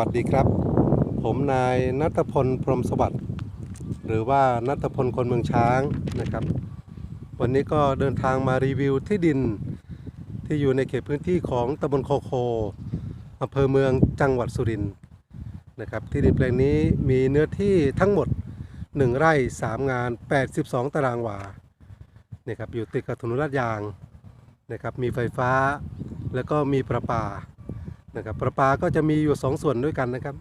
วัสดีครับ ผมนายนัทพลพรมสวัสดิ์หรือว่านัทพลคนเมืองช้างนะครับ วันนี้ก็เดินทางมารีวิวที่ดินที่อยู่ในเขตพื้นที่ของตำบลโคโคอำเภอเมืองจังหวัดสุรินทร์นะครับที่ดินแปลงนี้มีเนื้อที่ทั้งหมด 1 ไร่ 3 งาน 82 ตารางวาเนี่ยครับอยู่ติดกับถนนลาดยางนะครับมีไฟฟ้าแล้วก็มีประปา นะครับประปาก็จะมีอยู่ 2 ส่วนด้วยกันนะครับ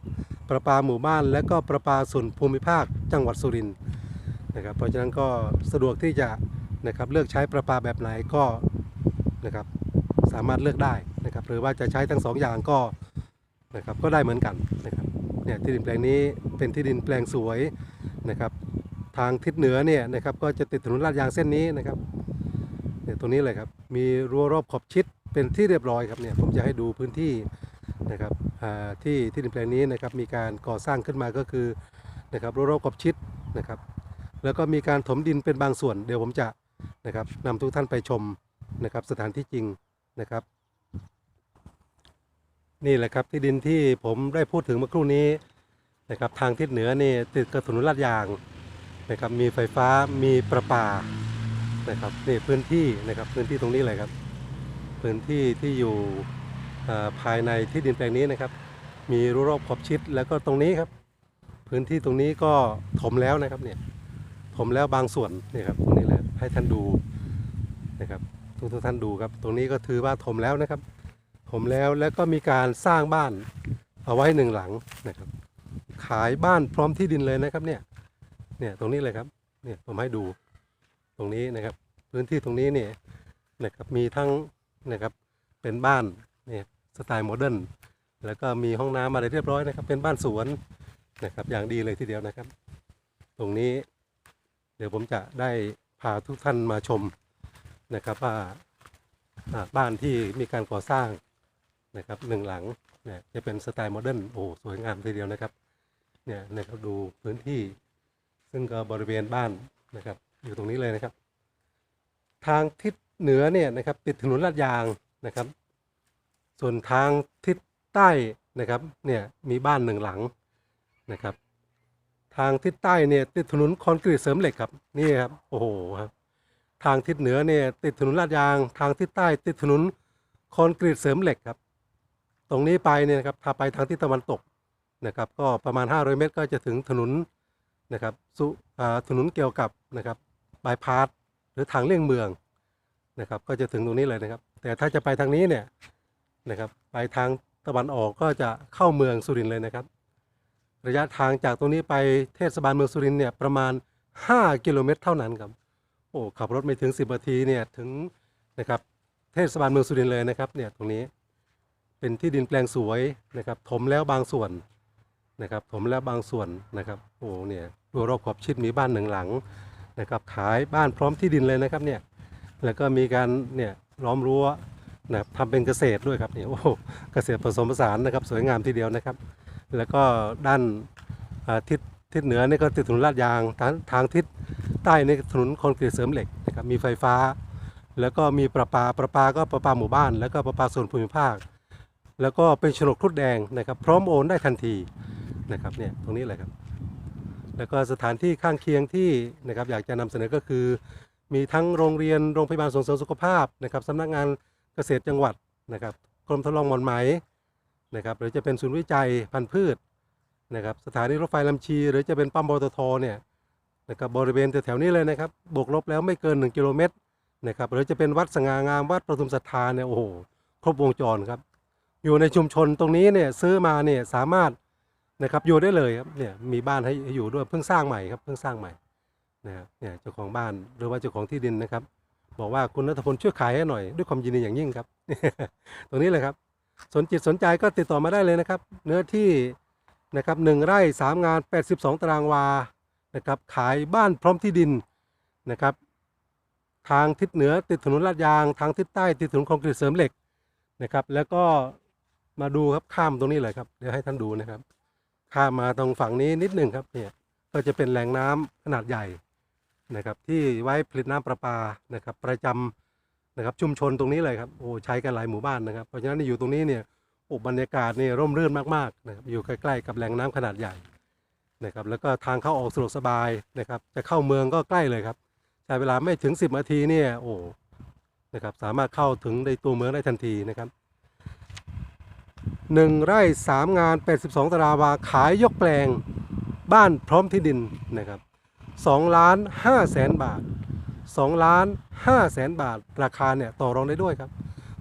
ประปาหมู่บ้านและก็ประปาส่วนภูมิภาคจังหวัดสุรินทร์นะครับเพราะฉะนั้นก็สะดวกที่จะนะครับเลือกใช้ประปาแบบไหนก็นะครับสามารถเลือกได้นะครับหรือว่าจะใช้ทั้งสองอย่างก็นะครับก็ได้เหมือนกันนะครับเนี่ยที่ดินแปลงนี้เป็นที่ดินแปลงสวยนะครับทางทิศเหนือเนี่ยนะครับก็จะติดถนนลาดยางเส้นนี้นะครับเนี่ยตรงนี้เลยครับมีรั้วรอบขอบชิด เป็นที่เรียบร้อยครับเนี่ยผมจะให้ดูพื้นที่นะครับที่ที่ดินแปลงนี้นะครับมีการก่อสร้างขึ้นมาก็คือนะครับรั้วรอบขอบชิดนะครับ แล้วก็มีการถมดินเป็นบางส่วน เดี๋ยวผมจะนะครับนำทุกท่านไปชมนะครับสถานที่จริงนะครับ นี่แหละครับที่ดินที่ผมได้พูดถึงเมื่อครู่นี้นะครับทางทิศเหนือนี่ติดกับถนนลาดยางนะครับมีไฟฟ้ามีประปานะครับนี่พื้นที่นะครับพื้นที่ตรงนี้เลยครับ พื้นที่ที่อยู่ภายในที่ดินแปลงนี้นะครับ มีรั้วรอบขอบชิดแล้วก็ตรงนี้ครับ พื้นที่ตรงนี้ก็ถมแล้วนะครับเนี่ยถมแล้วบางส่วนนี่ครับตรงนี้แหละให้ท่านดูนะครับทุกทุกท่านดูครับ ตรงนี้ก็ถือว่าถมแล้วนะครับ ถมแล้วแล้วก็มีการสร้างบ้านเอาไว้หนึ่งหลังนะครับ ขายบ้านพร้อมที่ดินเลยนะครับเนี่ยเนี่ยตรงนี้เลยครับเนี่ยผมให้ดูตรงนี้นะครับ พื้นที่ตรงนี้เนี่ยนะครับมีทั้ง นะครับ เป็นบ้านนี่สไตล์โมเดิร์นแล้วก็มีห้องน้ำอะไรเรียบร้อยนะครับ เป็นบ้านสวนนะครับ อย่างดีเลยทีเดียวนะครับ ตรงนี้เดี๋ยวผมจะได้พาทุกท่านมาชมนะครับว่าอ่าบ้านที่มีการก่อสร้างนะครับหนึ่งหลังเนี่ยจะเป็นสไตล์โมเดิร์นโอ้สวยงามทีเดียวนะครับเนี่ยนะครับดูพื้นที่ ซึ่งก็บริเวณบ้านนะครับ อยู่ตรงนี้เลยนะครับ ทางทิศ เหนือเนี่ยนะครับติดถนนลาดยางนะครับ ส่วนทางทิศใต้นะครับเนี่ยมีบ้านหนึ่งหลังนะครับ ทางทิศใต้เนี่ยติดถนนคอนกรีตเสริมเหล็กครับนี่ครับโอ้โหครับทางทิศเหนือเนี่ยติดถนนลาดยาง ทางทิศใต้ ติดถนนคอนกรีตเสริมเหล็กครับ ตรงนี้ไปเนี่ยนะครับถ้าไปทางทิศตะวันตกนะครับ ก็ประมาณ 500 เมตรก็จะถึงถนนนะครับสุอ่ถนนเกี่ยวกับนะครับบายพาสหรือทางเลี่ยงเมือง นะครับ ก็จะถึงตรงนี้เลยนะครับ แต่ถ้าจะไปทางนี้เนี่ยนะครับไปทางตะวันออกก็จะเข้าเมืองสุรินทร์เลยนะครับ ระยะทางจากตรงนี้ไปเทศบาลเมืองสุรินทร์เนี่ยประมาณ 5 กิโลเมตรเท่านั้นครับโอ้ขับรถไม่ถึง 10นาทีเนี่ยถึงนะครับเทศบาลเมืองสุรินทร์เลยนะครับเนี่ยตรงนี้เป็นที่ดินแปลงสวยนะครับ ถมแล้วบางส่วนนะครับ ถมแล้วบางส่วนนะครับโอ้เนี่ยรัวรอบขอบชิดมีบ้านหนึ่งหลังนะครับ ขายบ้านพร้อมที่ดินเลยนะครับเนี่ย แล้วก็มีการเนี่ยล้อมรั้วนะครับทำเป็นเกษตรด้วยครับเนี่ยโอ้โหเกษตรผสมผสานนะครับ สวยงามทีเดียวนะครับ แล้วก็ด้านทิศทิศเหนือนี่ก็ติดถนนลาดยางทางทางทิศใต้นี่ถนนคอนกรีตเสริมเหล็กนะครับมีไฟฟ้า แล้วก็มีประปาประปาก็ประปาหมู่บ้าน แล้วก็ประปาส่วนภูมิภาค แล้วก็เป็นฉนดครุฑแดงนะครับ พร้อมโอนได้ทันทีนะครับเนี่ยตรงนี้เลยครับ แล้วก็สถานที่ข้างเคียงที่นะครับอยากจะนำเสนอก็คือ มีทั้งโรงเรียนโรงพยาบาลส่งเสริมสุขภาพนะครับสำนักงานเกษตรจังหวัดนะครับกรมทดลองหมอนไหมนะครับหรือจะเป็นศูนย์วิจัยพันธุ์พืชนะครับสถานีรถไฟลำชี หรือจะเป็นปั๊มปตทเนี่ยนะครับบริเวณแถวๆนี้เลยนะครับบวกลบแล้วไม่เกิน 1 กิโลเมตรนะครับหรือจะเป็นวัดสง่างามวัดประทุมศรัทธาเนี่ยโอ้โหครบวงจรครับอยู่ในชุมชนตรงนี้เนี่ยซื้อมาเนี่ยสามารถนะครับอยู่ได้เลยครับเนี่ยมีบ้านให้อยู่ด้วยเพิ่งสร้างใหม่ครับเพิ่งสร้างใหม่ นะครับเนี่ยเจ้าของบ้านหรือว่าเจ้าของที่ดินนะครับ บอกว่าคุณนัทพลช่วยขายให้หน่อยด้วยความยินดีอย่างยิ่งครับ ตรงนี้เลยครับ สนจิตสนใจก็ติดต่อมาได้เลยนะครับ เนื้อที่นะครับหนึ่งไร่สามงาน 82 ตารางวานะครับ ขายบ้านพร้อมที่ดินนะครับ ทางทิศเหนือติดถนนลาดยาง ทางทิศใต้ติดถนนคอนกรีตเสริมเหล็กนะครับ แล้วก็มาดูครับข้ามตรงนี้เลยครับเดี๋ยวให้ท่านดูนะครับ ข้ามมาตรงฝั่งนี้นิดหนึ่งครับเนี่ยก็จะเป็นแหล่งน้ำขนาดใหญ่ นะครับที่ไว้ผลิตน้ำประปานะครับประจำนะครับชุมชนตรงนี้เลยครับโอ้ใช้กันหลายหมู่บ้านนะครับเพราะฉะนั้นอยู่ตรงนี้เนี่ยโอ้บรรยากาศนี่ร่มรื่นมากๆนะครับอยู่ใกล้ๆกับแหล่งน้ำขนาดใหญ่นะครับแล้วก็ทางเข้าออกสะดวกสบายนะครับจะเข้าเมืองก็ใกล้เลยครับใช้เวลาไม่ถึง 10นาทีเนี่ยโอ้นะครับสามารถเข้าถึงในตัวเมืองได้ทันทีนะครับหนึ่งไร่สามงาน 82 ตารางวาขายยกแปลงบ้านพร้อมที่ดินนะครับ 2ล้าน5แสนบาท2ล้าน5แสนบาท ราคาเนี่ยต่อรองได้ด้วยครับ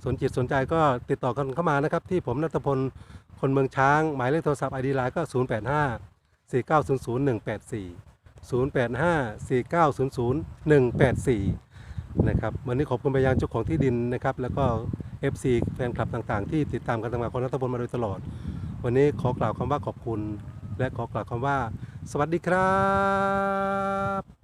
สนจิตสนใจก็ติดต่อกันเข้ามานะครับ ที่ผมนัทพลคนเมืองช้าง หมายเลขโทรศัพท์ไอดีไลน์ก็ 085 4900 184 085 4900 184 นะครับวันนี้ขอบคุณไปยังเจ้าของที่ดินนะครับ แล้วก็ FC แฟนคลับต่างๆ ที่ติดตามการทำงานของนัทพลมาโดยตลอด วันนี้ขอกล่าวคำว่าขอบคุณ และขอกล่าวคำว่า สวัสดีครับ